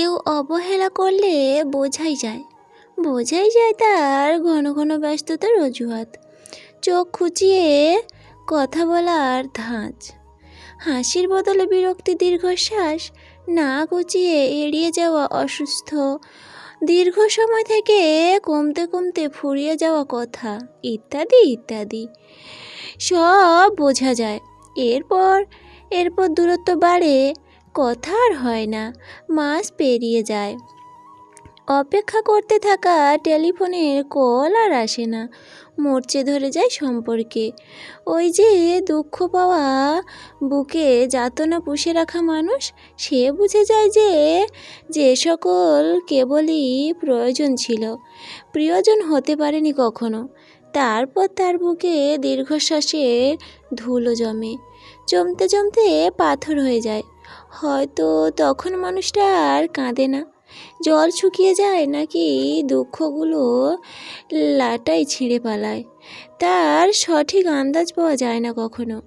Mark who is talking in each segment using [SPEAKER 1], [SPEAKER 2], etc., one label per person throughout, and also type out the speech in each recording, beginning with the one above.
[SPEAKER 1] কেউ অবহেলা করলে বোঝাই যায়। বোঝাই যায় তার ঘন ঘন ব্যস্ততার অজুহাত। চোখ খুঁচিয়ে কথা বলার ধাঁচ। হাসির বদলে বিরক্তি দীর্ঘশ্বাস, না গুছিয়ে এড়িয়ে যাওয়া অসুস্থ, দীর্ঘ সময় থেকে কমতে কমতে ফুরিয়ে যাওয়া কথা, ইত্যাদি ইত্যাদি। সব বোঝা যায়। এরপর এরপর দূরত্ব বাড়ে কথা আর হয় না, মাস পেরিয়ে যায়। অপেক্ষা করতে থাকা টেলিফোনের কল আর আসে না, মরচে ধরে যায় সম্পর্কে। ওই যে দুঃখ পাওয়া বুকে যাতনা পুষে রাখা মানুষ, সে বুঝে যায় যে যে সকল কেবলই প্রয়োজন ছিল, প্রিয়জন হতে পারেনি কখনো। তারপর তার বুকে দীর্ঘশ্বাসের ধুলো জমে, জমতে জমতে পাথর হয়ে যায়। হয়তো তখন মানুষটা আর কাঁদে না। জল শুকিয়ে যায় নাকি দুঃখগুলো লাটাই ছিঁড়ে পালায়। তার সঠিক আন্দাজ পাওয়া যায় না কখনো।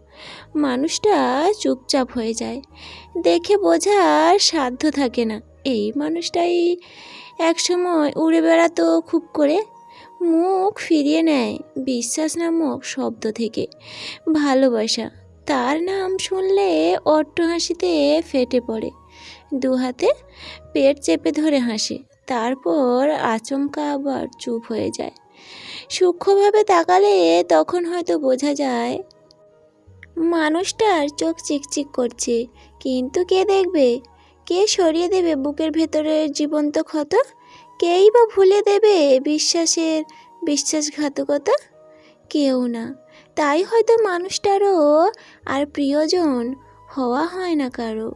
[SPEAKER 1] মানুষটা চুপচাপ হয়ে যায়। দেখে বোঝার সাধ্য থাকে না। এই মানুষটাই একসময় উড়ে বেড়াতো খুব করে। মুখ ফিরিয়ে নেয় বিশ্বাস নামক শব্দ থেকে। ভালোবাসা। তার নাম শুনলে অট্ট হাসিতে ফেটে পড়ে। দু হাতে পেট চেপে ধরে হাসে, তারপর আচমকা আবার চুপ হয়ে যায়। সূক্ষ্মভাবে তাকালে তখন হয়তো বোঝা যায়, মানুষটার চোখ চিকচিক করছে, কিন্তু কে দেখবে? কে সরিয়ে দেবে বুকের ভেতরের জীবন্ত ক্ষত? কেই বা ভুলে দেবে বিশ্বাসের বিশ্বাসঘাতকতা? কেউ না। তাই হয়তো মানুষটারও আর প্রিয়জন হওয়া হয় না কারও।